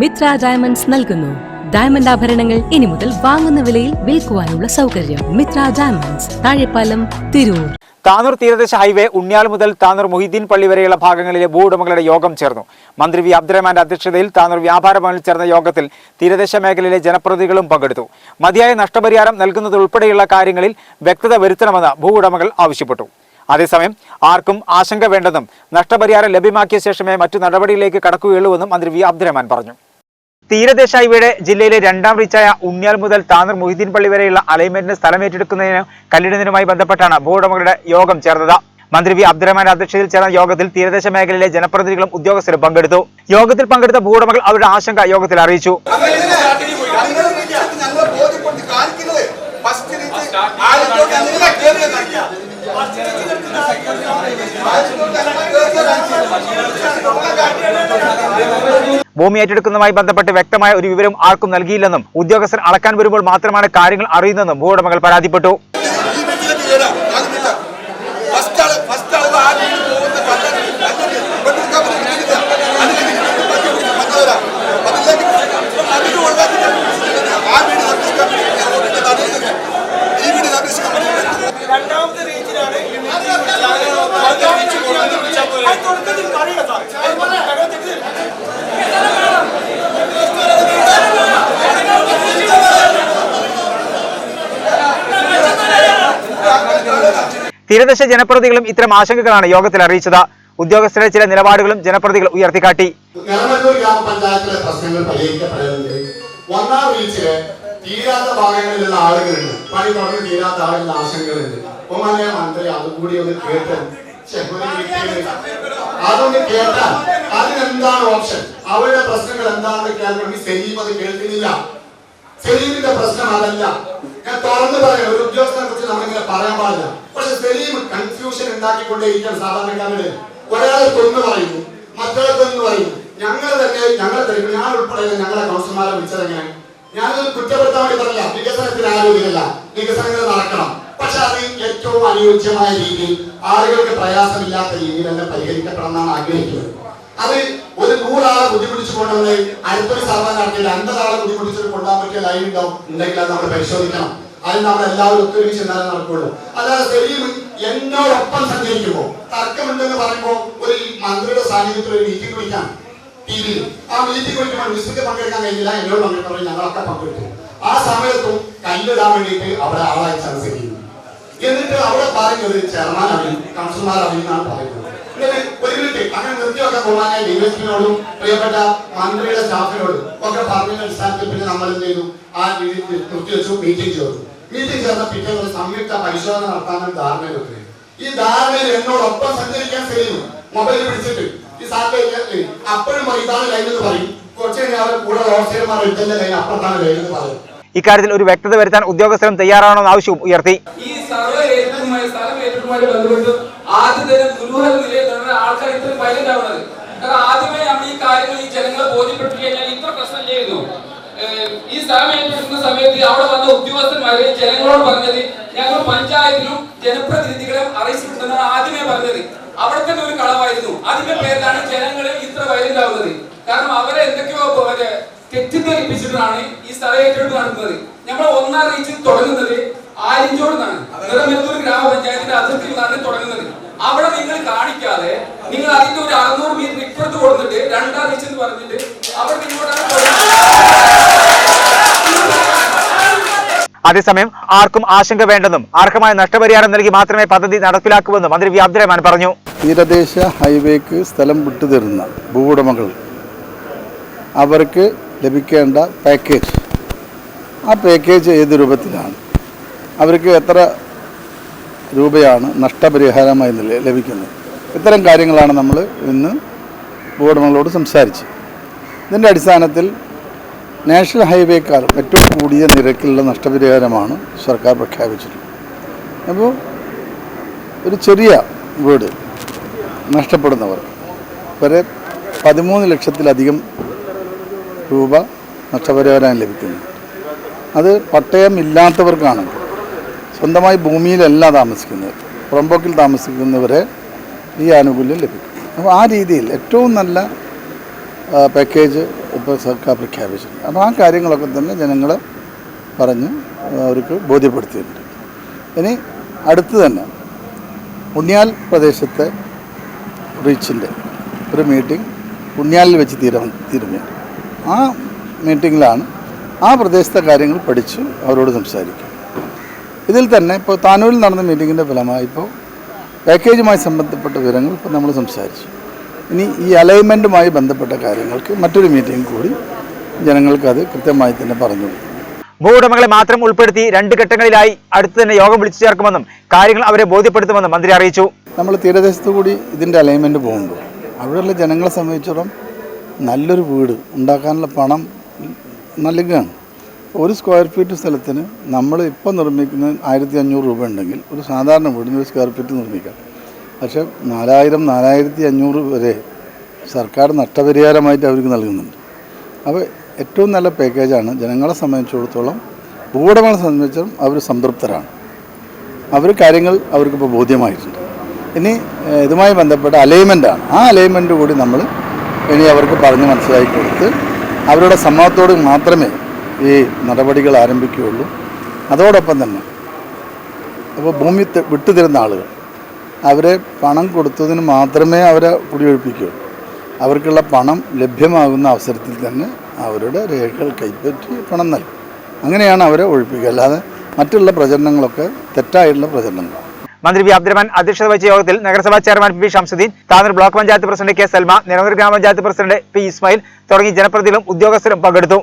Mitra diamonds നൽകുന്നു. Diamond ആഭരണങ്ങൾ ഇനി മുതൽ വാങ്ങുന്ന വിലയിൽ വിൽക്കുവാനുള്ള സൗകര്യം മിത്ര ഡയമണ്ട്സ് താഴെപ്പാലം തിരൂർ. താനൂർ തീരദേശ ഹൈവേ ഉണ്ണിയാൽ മുതൽ താനൂർ മൊഹിദ്ദീൻ പള്ളി വരെയുള്ള ഭാഗങ്ങളിലെ ഭൂവുടമകളുടെ യോഗം ചേർന്നു. മന്ത്രി വി. അബ്ദുറഹ്മാന്റെ അധ്യക്ഷതയിൽ താനൂർ വ്യാപാര ഭവനിൽ ചേർന്ന യോഗത്തിൽ തീരദേശ മേഖലയിലെ ജനപ്രതിനിധികളും പങ്കെടുത്തു. മതിയായ നഷ്ടപരിഹാരം നൽകുന്നതുൾപ്പെടെയുള്ള കാര്യങ്ങളിൽ വ്യക്തത വരുത്തണമെന്ന് ഭൂവുടമകൾ ആവശ്യപ്പെട്ടു. അതേസമയം ആർക്കും ആശങ്ക വേണ്ടെന്നും നഷ്ടപരിഹാരം ലഭ്യമാക്കിയ ശേഷമേ മറ്റു നടപടിയിലേക്ക് കടക്കുകയുള്ളൂവെന്നും മന്ത്രി വി അബ്ദുറഹ്മാൻ പറഞ്ഞു. തീരദേശ ഹൈവേയുടെ ജില്ലയിലെ രണ്ടാം റീച്ചായ ഉണ്ണിയാൽ മുതൽ താന്നൂർ മൊഹിദ്ദീൻ പള്ളി വരെയുള്ള അലൈൻമെന്റിന് സ്ഥലം ഏറ്റെടുക്കുന്നതിന് കല്ലിടുന്നതിനുമായി ബന്ധപ്പെട്ടാണ് ഭൂവുടമകളുടെ യോഗം ചേർന്നത്. മന്ത്രി വി അബ്ദുറഹ്മാന്റെ അധ്യക്ഷതയിൽ ചേർന്ന യോഗത്തിൽ തീരദേശ മേഖലയിലെ ജനപ്രതിനിധികളും ഉദ്യോഗസ്ഥരും പങ്കെടുത്തു. യോഗത്തിൽ പങ്കെടുത്ത ഭൂവുടമകൾ അവരുടെ ആശങ്ക യോഗത്തിൽ അറിയിച്ചു. ഫസ്റ്റ് ഭൂമി ഏറ്റെടുക്കുന്നതുമായി ബന്ധപ്പെട്ട് വ്യക്തമായ ഒരു വിവരം ആർക്കും നൽകിയില്ലെന്നും ഉദ്യോഗസ്ഥർ അളക്കാൻ വരുമ്പോൾ മാത്രമാണ് കാര്യങ്ങൾ അറിയുന്നതെന്നും ഭൂവുടമകൾ പരാതിപ്പെട്ടു. തീരദേശ ജനപ്രതികളും ഇത്തരം ആശങ്കകളാണ് യോഗത്തിൽ അറിയിച്ചത്. ഉദ്യോഗസ്ഥരുടെ ചില നിലപാടുകളും ജനപ്രതികൾ ഉയർത്തിക്കാട്ടി. ഗ്രാമപഞ്ചായത്തിലെ പ്രശ്നങ്ങൾ പരിഹരിക്കപ്പെടുന്നത് ഒന്നാം റീച്ചിൽ തീരാത്ത ഭാഗങ്ങളിലുള്ള ആളുകളുണ്ട്. പണി തുടങ്ങി തീരാത്ത ആളുകളുടെ ആശങ്കകളുണ്ട്. ബഹുമാന്യ മന്ത്രി അതുകൂടി ഒന്ന് കേട്ട് അതൊന്ന് കേട്ടാൽ അതിനെന്താണ് ഓപ്ഷൻ? അവരുടെ പ്രശ്നങ്ങൾ എന്താണെന്ന് കേൾക്കണമെങ്കിൽ സലീം അത് കേൾക്കുന്നില്ല. സലീമിന്റെ പ്രശ്നം അതല്ല. ഞാൻ തുറന്നു പറയാം ഒരു ഉദ്യോഗസ്ഥനെ കുറിച്ച് നമ്മളിങ്ങനെ പറയാൻ പാടില്ല. പക്ഷെ സലീം കൺഫ്യൂഷൻ ഉണ്ടാക്കിക്കൊണ്ടേയിരിക്കാൻ സാധാരണക്കാരുടെ ഒരാളെ കൊന്നു പറയുന്നു മറ്റൊരാളെ കൊന്നു പറയുന്നു ഞങ്ങൾ തന്നെ ഞങ്ങൾ തന്നെ ഞാൻ ഉൾപ്പെടെ ഞങ്ങളെ കൗൺസിലർമാരെ വിളിച്ചതെങ്ങനെ ഞാനത് കുറ്റപ്പെടുത്താൻ വേണ്ടി പറഞ്ഞില്ല വികസനത്തിന് ആരോഗ്യമല്ല. വികസനങ്ങൾ നടക്കണം. പക്ഷെ അത് ഏറ്റവും അനുയോജ്യമായ രീതിയിൽ ആളുകൾക്ക് പ്രയാസമില്ലാത്ത രീതിയിൽ തന്നെ പരിഹരിക്കപ്പെടണം എന്നാണ് ആഗ്രഹിക്കുന്നത്. അത് ഒരു നൂറാളെ ബുദ്ധിമുട്ടിച്ച് കൊണ്ടുവന്ന് അടുത്തൊരു സർവേ നടത്തി അൻപതാളെ ബുദ്ധിമുട്ടിച്ചിട്ട് കൊണ്ടുപോകാൻ പറ്റിയ ലൈൻ ഉണ്ടാവും. ഉണ്ടെങ്കിൽ അത് നമ്മൾ പരിശോധിക്കണം. അത് നമ്മൾ എല്ലാവരും ഒത്തൊരുമിച്ച് എന്നാലും നടക്കുള്ളൂ. അല്ലാതെ സലീം എന്നോടൊപ്പം സഞ്ചരിക്കുമ്പോൾ തർക്കമുണ്ടെന്ന് പറയുമ്പോൾ ഒരു മന്ത്രിയുടെ സാന്നിധ്യത്തിൽ ഒരു മീറ്റിംഗ് വിളിക്കാം. ടി വിയിൽ ആ മീറ്റിംഗ് വിളിക്കുമ്പോൾ മിസ്സിക്ക് പങ്കെടുക്കാൻ കഴിഞ്ഞില്ല. എന്നോട് പങ്കെടുക്കാൻ ഞങ്ങളൊക്കെ പങ്കെടുത്തു. ആ സമയത്തും കല്ലിടാൻ വേണ്ടിയിട്ട് അവിടെ ആളായി ചർച്ച ചെയ്യുന്നു എന്നിട്ട് അവിടെ പറയുന്നത് ചെയർമാൻ അറിയും കൗൺസിലർമാർ അറിയുന്നതാണ് പറയുന്നത്. എന്നിട്ട് ഒരു മിനിറ്റ് അങ്ങനെ നിർത്തിയൊക്കെ പ്രിയപ്പെട്ട മന്ത്രിയുടെ സ്റ്റാഫിനോടും ഒക്കെ പറഞ്ഞതിന്റെ അടിസ്ഥാനത്തിൽ പിന്നെ നമ്മൾ എന്ത് ചെയ്തു? ആ രീതിയിൽ നിർത്തിവെച്ചു മീറ്റിംഗ് ചേർന്നു മീറ്റിംഗ് ചേർന്ന പിറ്റേ ഒരു സംയുക്ത പരിശോധന നടത്താനും ധാരണയിലൊക്കെ ഈ ധാരണയിൽ എന്നോടൊപ്പം സഞ്ചരിക്കാൻ കഴിയുന്നു മൊബൈൽ പിടിച്ചിട്ട്. ഈ സാറിന്റെ അപ്പോഴും ഇതാണ് ലൈൻ എന്ന് പറയും. കുറച്ച് കഴിഞ്ഞാൽ കൂടെ ഓഫീസർമാർ ഇതിന്റെ ലൈൻ? അപ്പുറത്താണ് ലൈൻ എന്ന് പറയും ഇക്കാര്യത്തിൽ ഒരു വ്യക്തത വരുത്താൻ ഉദ്യോഗസ്ഥരും തയ്യാറാണോ എന്ന ആവശ്യവും ഉയർത്തി. ഈ സർവേ ബന്ധപ്പെട്ട് ആദ്യം തന്നെ ദുരൂഹ നിലയിൽ ആൾക്കാർ ഇത്രയും വയലന്റ് ആവുന്നത്. ആദ്യമേ നമ്മൾ ഈ കാര്യങ്ങൾ ഈ ജനങ്ങളെ ബോധ്യപ്പെട്ടു കഴിഞ്ഞാൽ ഇത്ര പ്രശ്നം ചെയ്തു ഈ സ്ഥലം സമയത്ത് അവിടെ വന്ന ഉദ്യോഗസ്ഥന്മാര് ജനങ്ങളോട് പറഞ്ഞത് ഞങ്ങൾ പഞ്ചായത്തിലും ജനപ്രതിനിധികളും അറിയിച്ചിട്ടുണ്ടെന്നാണ് ആദ്യമേ പറഞ്ഞത്. അവിടെ തന്നെ ഒരു കളവായിരുന്നു. അതിന്റെ പേരിലാണ് ജനങ്ങളെ ഇത്ര ആവുന്നത്. കാരണം അവരെ എന്തൊക്കെയോ മറ്റേ തെറ്റിദ്ധരിപ്പിച്ചിട്ടാണ് ഈ സ്ഥലം ഏറ്റെടുത്ത് നടത്തുന്നത്. നമ്മൾ ഒന്നാം തുടങ്ങുന്നത് ആലിഞ്ചോട് നിന്നാണ് അതേസമയം ആർക്കും ആശങ്ക വേണ്ടെന്നും അർഹമായ നഷ്ടപരിഹാരം നൽകി മാത്രമേ പദ്ധതി നടപ്പിലാക്കുമെന്നും മന്ത്രി വി അബ്ദുറഹ്മാൻ പറഞ്ഞു. തീരദേശ ഹൈവേക്ക് സ്ഥലം വിട്ടുതരുന്ന ഭൂവുടമകൾ അവർക്ക് ലഭിക്കേണ്ട പാക്കേജ് ആ പാക്കേജ് ഏത് രൂപത്തിലാണ്? അവർക്ക് എത്ര രൂപയാണ് നഷ്ടപരിഹാരമായി ലഭിക്കുന്നത്? ഇത്തരം കാര്യങ്ങളാണ് നമ്മൾ ഇന്ന് ഭൂവുടമകളോട് സംസാരിച്ചത്. ഇതിന്റെ അടിസ്ഥാനത്തിൽ നാഷണൽ ഹൈവേക്കാർ ഏറ്റവും കൂടിയ നിരക്കിലുള്ള നഷ്ടപരിഹാരമാണ് സർക്കാർ പ്രഖ്യാപിച്ചിട്ടുള്ളത്. അപ്പോൾ ഒരു ചെറിയ വീട് നഷ്ടപ്പെടുന്നവർ വരെ പതിമൂന്ന് ലക്ഷത്തിലധികം രൂപ നഷ്ടപരിഹാരം ലഭിക്കുന്നു. അത് പട്ടയം ഇല്ലാത്തവർക്കാണ് സ്വന്തമായി ഭൂമിയിലല്ല താമസിക്കുന്നത്. പുറമ്പോക്കിൽ താമസിക്കുന്നവരെ ഈ ആനുകൂല്യം ലഭിക്കും. അപ്പോൾ ആ രീതിയിൽ ഏറ്റവും നല്ല പാക്കേജ് ഇപ്പോൾ സർക്കാർ പ്രഖ്യാപിച്ചിട്ടുണ്ട്. അപ്പോൾ ആ കാര്യങ്ങളൊക്കെ തന്നെ ജനങ്ങൾ പറഞ്ഞ് അവർക്ക് ബോധ്യപ്പെടുത്തിയിട്ടുണ്ട്. ഇനി അടുത്ത് തന്നെ ഉണ്ണിയാൽ പ്രദേശത്തെ റീച്ചിന്റെ ഒരു മീറ്റിംഗ് ഉണ്ണിയാലിൽ വെച്ച് തീര തീരുമാനം ആ മീറ്റിങ്ങിലാണ് ആ പ്രദേശത്തെ കാര്യങ്ങൾ പഠിച്ച് അവരോട് സംസാരിക്കും. ഇതിൽ തന്നെ ഇപ്പോൾ താനൂരിൽ നടന്ന മീറ്റിങ്ങിന്റെ ഫലമായി ഇപ്പോൾ പാക്കേജുമായി സംബന്ധപ്പെട്ട വിവരങ്ങൾ ഇപ്പോൾ നമ്മൾ സംസാരിച്ചു. ഇനി ഈ അലൈൻമെന്റുമായി ബന്ധപ്പെട്ട കാര്യങ്ങൾക്ക് മറ്റൊരു മീറ്റിംഗ് കൂടി ജനങ്ങൾക്ക് അത് കൃത്യമായി തന്നെ പറഞ്ഞു ഭൂവുടമകളെ മാത്രം ഉൾപ്പെടുത്തി രണ്ട് ഘട്ടങ്ങളിലായി അടുത്ത് തന്നെ യോഗം വിളിച്ചു ചേർക്കുമെന്നും കാര്യങ്ങൾ അവരെ ബോധ്യപ്പെടുത്തുമെന്നും മന്ത്രി അറിയിച്ചു. നമ്മൾ തീരദേശത്ത് കൂടി ഇതിന്റെ അലൈൻമെന്റ് പോകുമ്പോൾ അവിടെയുള്ള ജനങ്ങളെ സംബന്ധിച്ചിടത്തോളം നല്ലൊരു വീട് ഉണ്ടാക്കാനുള്ള പണം നൽകുകയാണ്. ഒരു സ്ക്വയർ ഫീറ്റ് സ്ഥലത്തിന് നമ്മൾ ഇപ്പം നിർമ്മിക്കുന്ന ആയിരത്തി അഞ്ഞൂറ് രൂപ ഉണ്ടെങ്കിൽ ഒരു സാധാരണ വീടിന് ഒരു സ്ക്വയർ ഫീറ്റ് നിർമ്മിക്കാം. പക്ഷേ നാലായിരം നാലായിരത്തി അഞ്ഞൂറ് വരെ സർക്കാർ നഷ്ടപരിഹാരമായിട്ട് അവർക്ക് നൽകുന്നുണ്ട്. അപ്പോൾ ഏറ്റവും നല്ല പാക്കേജാണ് ജനങ്ങളെ സംബന്ധിച്ചിടത്തോളം ഭൂവുടമകളെ സംബന്ധിച്ചിടത്തോളം അവർ സംതൃപ്തരാണ്. അവർ കാര്യങ്ങൾ അവർക്കിപ്പോൾ ബോധ്യമായിട്ടുണ്ട്. ഇനി ഇതുമായി ബന്ധപ്പെട്ട അലൈൻമെന്റാണ് ആ അലൈൻമെന്റ് കൂടി നമ്മൾ ഇനി അവർക്ക് പറഞ്ഞ് മനസ്സിലാക്കി കൊടുത്ത് അവരുടെ സമ്മതത്തോട് മാത്രമേ ഈ നടപടികൾ ആരംഭിക്കുകയുള്ളൂ. അതോടൊപ്പം തന്നെ അപ്പോൾ ഭൂമി വിട്ടുതരുന്ന ആളുകൾ അവരെ പണം കൊടുത്തതിന് മാത്രമേ അവരെ കുടിയൊഴിപ്പിക്കുകയുള്ളൂ അവർക്കുള്ള പണം ലഭ്യമാകുന്ന അവസരത്തിൽ തന്നെ അവരുടെ രേഖകൾ കൈപ്പറ്റി പണം നൽകും. അങ്ങനെയാണ് അവരെ ഒഴിപ്പിക്കുക. അല്ലാതെ മറ്റുള്ള പ്രചരണങ്ങളൊക്കെ തെറ്റായിട്ടുള്ള പ്രചരണങ്ങളാണ്. മന്ത്രി വി. അബ്ദുറഹ്മാൻ അധ്യക്ഷത വഹിച്ച യോഗത്തിൽ നഗരസഭാ chairman P. Shamsuddin Tanur block panchayat president K. Salma Nilavur ഗ്രാമപഞ്ചായത്ത് പ്രസിഡന്റ് പി. ഇസ്മായിൽ തുടങ്ങി ജനപ്രതിനിധികളും ഉദ്യോഗസ്ഥരും പങ്കെടുത്തു.